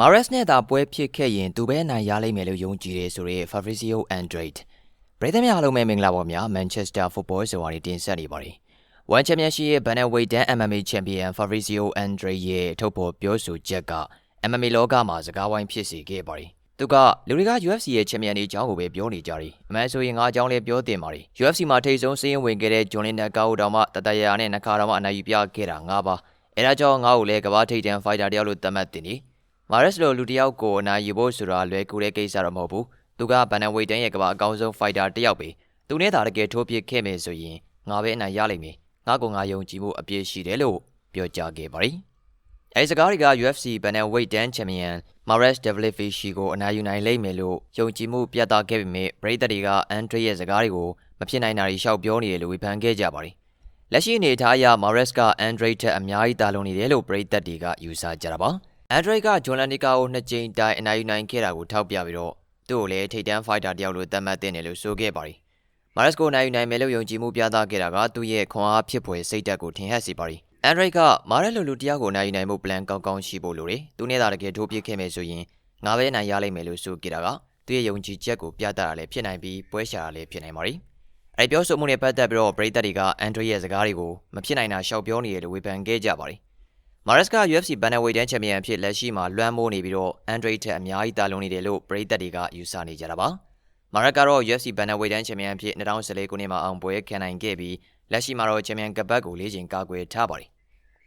မာရက်စ်နဲ့သာပွဲဖြစ်ခဲ့ရင်သူပဲအနိုင်ရလိမ့်မယ်လို့ယုံကြည်တယ်ဆိုတဲ့ Fabrizio Andrade ပရိသတ်များအားလုံးပဲမင်္ဂလာပါများ Manchester Football ဆိုတာတွေတင်ဆက်နေပါတယ်။ One Championship ရဲ့ Bantamweight တန်း MMA Champion Fabrizio Andrade ရဲ့ထုတ်ဖော်ပြောဆိုချက်က MMA လောကမှာစကားဝိုင်းဖြစ်စေခဲ့ပါတယ်။သူကလူတွေက UFC ရဲ့ Champion တွေအကြောင်းကိုပဲပြောနေကြတယ်။အမှန်ဆိုရင်ငါအကြောင်းလည်းပြောတင်ပါတယ်။ UFC မှာထိပ်ဆုံးစည်းရင်ဝင်ခဲ့တဲ့ John Lineker ကိုတောင်မှတတရရနဲ့နှစ်ခါတောင်မှအနိုင်ယူပြခဲ့တာငါပါ။အဲဒါကြောင့်ငါ့ကိုလည်းကမ္ဘာထိပ်တန်း fighter တယောက်လို့သတ်မှတ်တင်နေ။ မာရက်စ်လိုလူတစ်ယောက်ကိုအနိုင်ယူဖို့ဆိုတာလွယ်ကူတဲ့ကိစ္စတော့မဟုတ်ဘူးသူကဘန်နဝေတန်ရဲ့ကမ္ဘာအကောင်းဆုံးဖိုက်တာတစ်ယောက်ပဲသူနဲ့သာတကယ်ထိုးပစ်ခဲ့မယ်ဆိုရင်ငါပဲအနိုင်ရလိမ့်မယ်ငါကငါယုံကြည်မှုအပြည့်ရှိတယ်လို့ပြောကြားခဲ့ပါတယ်အဲဒီစကားတွေက UFC ဘန်နဝေတန်ချန်ပီယံမာရက်စ်ဒက်ဗလစ်ဖီရှီကိုအနိုင်ယူနိုင်လိမ့်မယ်လို့ယုံကြည်မှုပြသခဲ့ပေမဲ့ပရိသတ်တွေကအန်ဒရီရဲ့စကားတွေကိုမဖြစ်နိုင်တာတွေရှောက်ပြောနေတယ်လို့ဝေဖန်ခဲ့ကြပါတယ်လက်ရှိအနေအထားအရမာရက်စ်ကအန်ဒရီထက်အများကြီးတာလွန်နေတယ်လို့ပရိသတ်တွေကယူဆကြတာပါ အန်ဒရိတ်ကဂျွန်လန်နီကာကိုနှစ်ကြိမ်တိုင်အနိုင်ယူနိုင်ခဲ့တာကိုထောက်ပြပြီးတော့သူ့ကိုလည်းထိတ်တန်းဖိုက်တာတယောက်လိုသတ်မှတ်တင်တယ်လို့ဆိုခဲ့ပါတယ်။မာရက်စ်ကိုနိုင်ယူနိုင်မယ်လို့ယုံကြည်မှုပြသခဲ့တာကသူ့ရဲ့ခွန်အားဖြစ်ဖွယ်စိတ်ဓာတ်ကိုထင်ဟပ်စေပါတယ်။အန်ဒရိတ်ကမာရက်လိုလူတယောက်ကိုနိုင်ယူနိုင်မှုပလန်ကောင်းကောင်းရှိဖို့လိုတယ်။သူနဲ့သာတကယ်ထိုးပြခဲ့မယ်ဆိုရင်ငါပဲနိုင်ရလိမ့်မယ်လို့ဆိုခဲ့တာကသူ့ရဲ့ယုံကြည်ချက်ကိုပြသတာလည်းဖြစ်နိုင်ပြီးပွဲရှာတာလည်းဖြစ်နိုင်ပါတယ်။အဲဒီပြောဆိုမှုနဲ့ပတ်သက်ပြီးတော့ပရိသတ်တွေကအန်ဒရိတ်ရဲ့စကားတွေကိုမဖြစ်နိုင်တာရှောက်ပြောနေတယ်လို့ဝေဖန်ခဲ့ကြပါတယ် မာရက်စ်က UFC ဘန်နယ်ဝေတန်းချန်ပီယံအဖြစ်လက်ရှိမှာလွှမ်းမိုးနေပြီးတော့အန်ဒရိတ်ထက်အများကြီးတာလွန်နေတယ်လို့ပရိသတ်တွေကယူဆနေကြတာပါမာရက်ကတော့ UFC ဘန်နယ်ဝေတန်းချန်ပီယံအဖြစ်2014ခုနှစ်မှာအောင်ပွဲခံနိုင်ခဲ့ပြီးလက်ရှိမှာတော့ချန်ပီယံကပတ်ကိုလေးချိန်ကာကွယ်ထားပါတယ်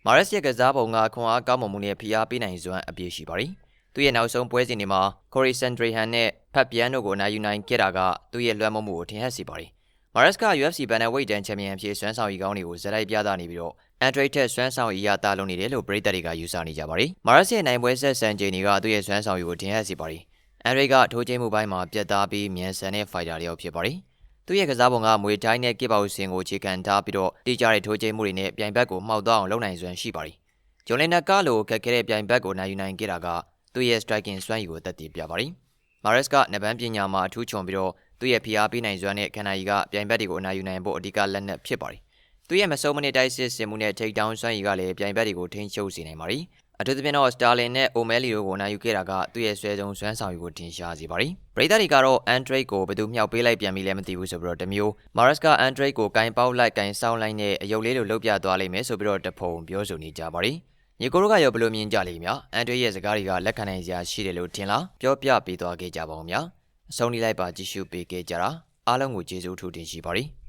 မာရက်စ်ရဲ့ကစားပုံကခွန်အားကောင်းမွန်မှုနဲ့ဖိအားပေးနိုင်စွမ်းအပြည့်ရှိပါတယ်သူရဲ့နောက်ဆုံးပွဲစဉ်တွေမှာကိုရီဆန်ဒရီဟန်နဲ့ဖတ်ပြန်တို့ကိုနိုင်ယူနိုင်ခဲ့တာကသူ့ရဲ့လွှမ်းမိုးမှုကိုထင်ဟပ်စေပါတယ် မာရက်စ်က UFC ဘန်နယ်ဝေတန်းချန်ပီယံအဖြစ်ဆွမ်းဆောင်ရည်ကောင်းတွေကိုဇက်လိုက်ပြသနေပြီးတော့အန်ဒရိတ်ထက်ဆွမ်းဆောင်ရည်ရတာလုံးနေတယ်လို့ပရိသတ်တွေကယူဆနေကြပါတယ်။မာရက်စ်ရဲ့နိုင်ပွဲဆက်ဆန်ချိန်တွေကသူ့ရဲ့ဆွမ်းဆောင်ရည်ကိုတင်ဟပ်စေပါတယ်။အန်ဒရိတ်ကထိုးကျင်းမှုပိုင်းမှာပြတ်သားပြီးမြန်ဆန်တဲ့ဖိုက်တာတစ်ယောက်ဖြစ်ပါတယ်။သူ့ရဲ့ကစားပုံကမွေတိုင်းနဲ့ကစ်ပေါစင်ကိုခြေခံထားပြီးတော့တိကျတဲ့ထိုးကျင်းမှုတွေနဲ့ပြိုင်ဘက်ကိုမှောက်သွားအောင်လုပ်နိုင်စွမ်းရှိပါတယ်။ဂျွန်လင်နာကလိုခက်ခဲတဲ့ပြိုင်ဘက်ကိုနိုင်ယူနိုင်ခဲ့တာကသူ့ရဲ့ striking စွမ်းရည်ကိုသက်တည်ပြပါတယ်။မာရက်စ်ကနဗန်းပညာမှာအထူးချွန်ပြီးတော့ သူ့ရဲ့ဖိအားပေးနိုင်စွမ်းနဲ့ခန္ဓာရည်ကပြိုင်ဘက်တွေကိုအနိုင်ယူနိုင်ဖို့အဓိကလက်နက်ဖြစ်ပါတယ်သူရဲ့မဆုံးမနစ်တိုက်စစ်စင်မှုနဲ့ထိတ်တောင်းစွမ်းရည်ကလည်းပြိုင်ဘက်တွေကိုထိန်းချုပ်စေနိုင်ပါတယ်။အထူးသဖြင့်တော့စတာလင်နဲ့အိုမဲလီတို့ကိုနိုင်ယူခဲ့တာကသူ့ရဲ့ဆွဲဆုံးစွမ်းဆောင်ရည်ကိုတင်ရှားစေပါတယ်။ပရိသတ်တွေကတော့အန်ဒရိတ်ကိုဘယ်သူမြောက်ပေးလိုက်ပြန်ပြီလဲမသိဘူးဆိုပြီးတော့တမျိုးမာရက်စ်ကအန်ဒရိတ်ကိုကင်ပေါက်လိုက်ကင်ဆောင်းလိုက်နဲ့အယုတ်လေးလိုလှုပ်ပြသွားလိမ့်မယ်ဆိုပြီးတော့တဖုံပြောဆိုနေကြပါတယ်။ညီကိုတို့ကရောဘယ်လိုမြင်ကြလိမ့်များအန်ဒရိတ်ရဲ့စကားတွေကလက်ခံနိုင်စရာရှိတယ်လို့ထင်လားပြောပြပေးသွားခဲ့ကြပါဦးများ အဆုံးထိလိုက်ပါကြည့်ရှုပေးခဲ့ကြတာအားလုံးကိုကျေးဇူးထူးတင်ရှိပါတယ်။